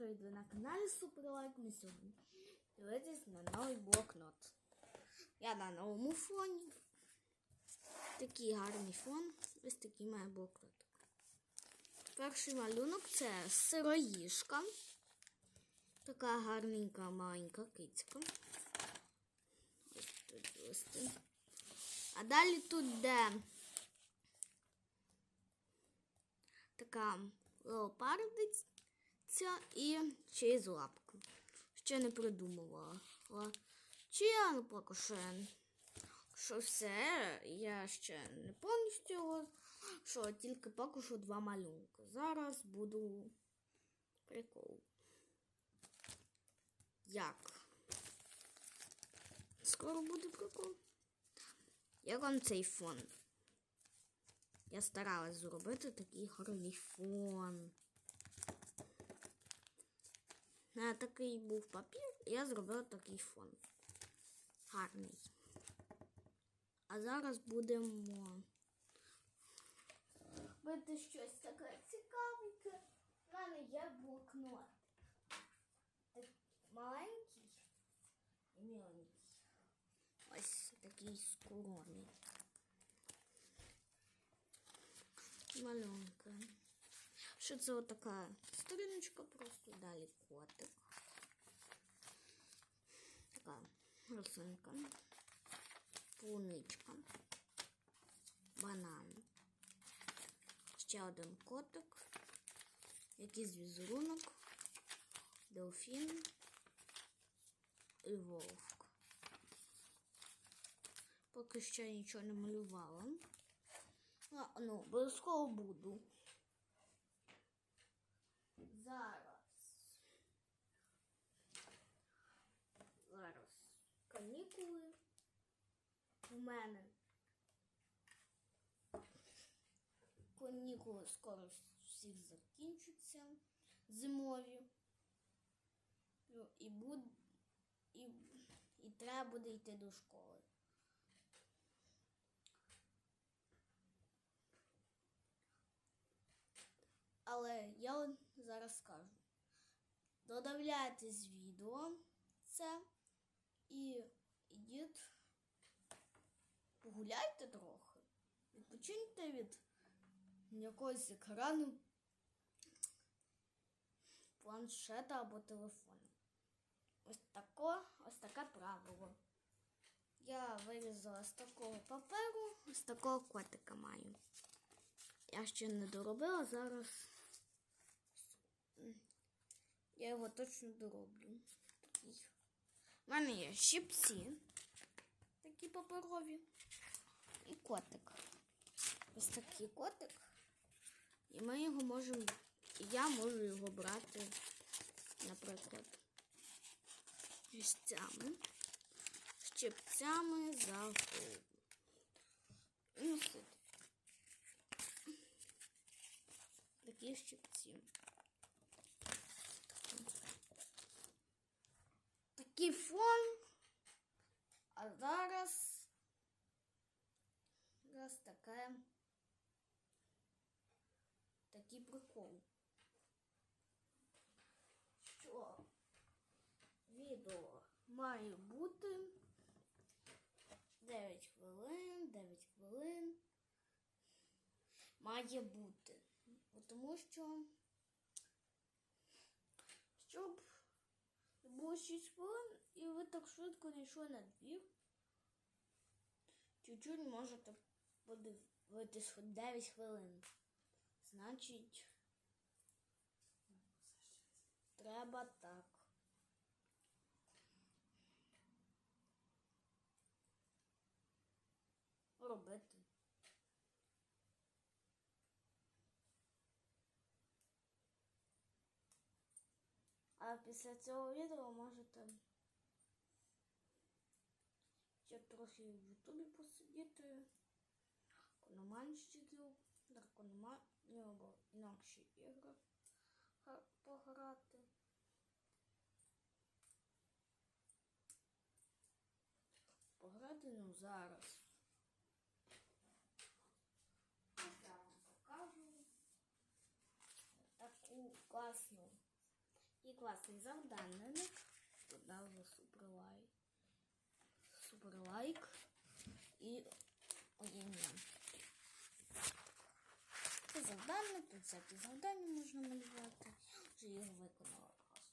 привіт! Ви на каналі Суперлайк. Ми сьогодні дивитесь на новий блокнот. Я на новому фоні. Такий гарний фон. Ось такий має блокнот. Перший малюнок це сироїжка. Така гарненька маленька кицька. Ось тут листи. А далі тут де така леопардиця і через лапку. Ще не придумувала. Чи я ну, поки що, все, я ще не повністю що тільки поки що два малюнки. Зараз буду прикол. Як? Скоро буде прикол. Як вам цей фон? Я старалась зробити такий гарний фон. На такий був папір, я зробила такий фон. Гарний. А зараз будемо робити щось таке цікавеньке. У мене є блокнот. Так, маленький і міленький. Ось такий скромний. Малюнка. Що це отака сторіночка, просто далі котик. Така росинка, полуничка, банан. Ще один котик, якийсь візерунок, дельфін і вовк. Поки я нічого не малювала. Ну, обов'язково буду. Зараз. Зараз. Канікули у мене. Канікули скоро всіх закінчаться зимові. Ну, І, буд... і... і треба буде йти до школи. Але я зараз скажу. Додивляйтесь відео це і ідіть, погуляйте трохи. Відпочиньте від якогось екрану, планшета або телефону. Ось тако, ось таке правило. Я вирізала з такого паперу, з такого котика маю. Я ще не доробила зараз. Я його точно дороблю. У мене є щипці, такі паперові. І котик. Ось такий котик. І ми його можемо. Я можу його брати, наприклад, щипцями. Щипцями за голову. Носити. Такі щипці. Такий фон. А зараз зараз таке такий прикол. Що відео має бути 9 хвилин, 9 хвилин. Має бути. Тому що щоб було 6 хвилин і ви так швидко не йшли на двір. Чуть-чуть можете подивитись хоч 9 хвилин. Значить, треба так. Робити. А після цього відео можете ще трохи в Ютубі посидіти, кономанщиків, наркономанів або інакші ігри пограти. Пограти ну зараз. Ось я вам покажу таку класну І класний завданник. Тут назва суперлайк. Суперлайк. І ім'я. Це завдання, тут всякі завдання можна малювати. Вже його виконала просто.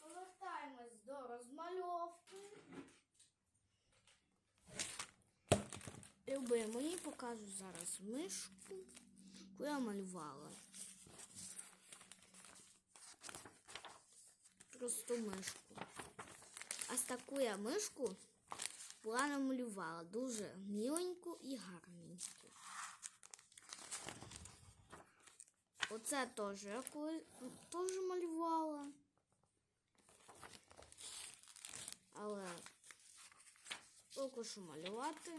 Повертаємось до розмальовки. Любимо її покажу зараз мишку, яку я малювала. Просту мишку. А з таку я мишку була намалювала дуже міленьку і гарненьку. Оце теж я теж малювала. Але поки що малювати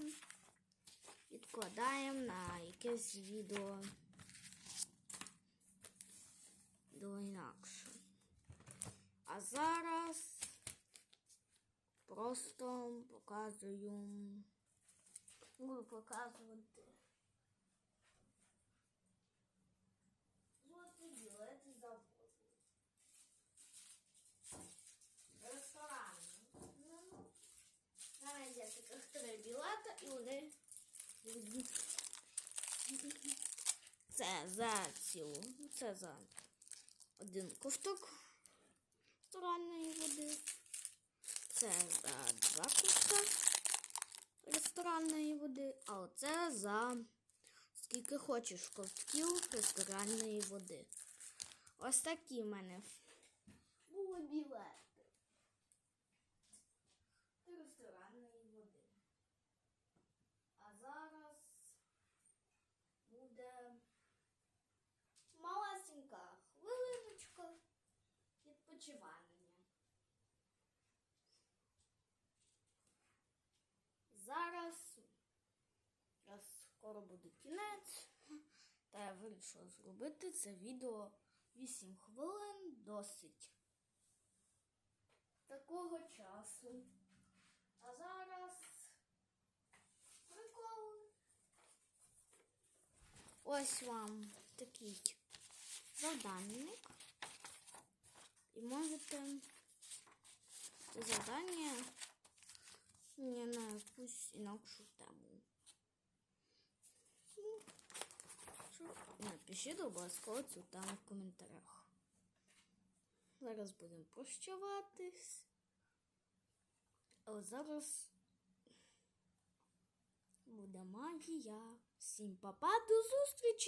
відкладаємо на якесь відео до інакше. А зараз просто показую. Буду показувати. Золоті білети заводу. Ресторан. Ну, є таких три білета і вони це за цілу. Це за один ковток ресторанної води. Це за два ковтка ресторанної води. А оце за скільки хочеш ковтків ресторанної води. Ось такі в мене були білети. Ресторанної води. А зараз буде малесенька хвилиночка відпочивання. Зараз раз скоро буде кінець, та я вирішила зробити це відео 8 хвилин досить такого часу. А зараз прикол. Ось вам такий завданник. І можете це завдання мені на якусь інакшу тему. Ну, що? Напишіть обов'язково цю тему в коментарях. Зараз будемо прощаватись. А зараз буде магія. Всім па-па, до зустрічі!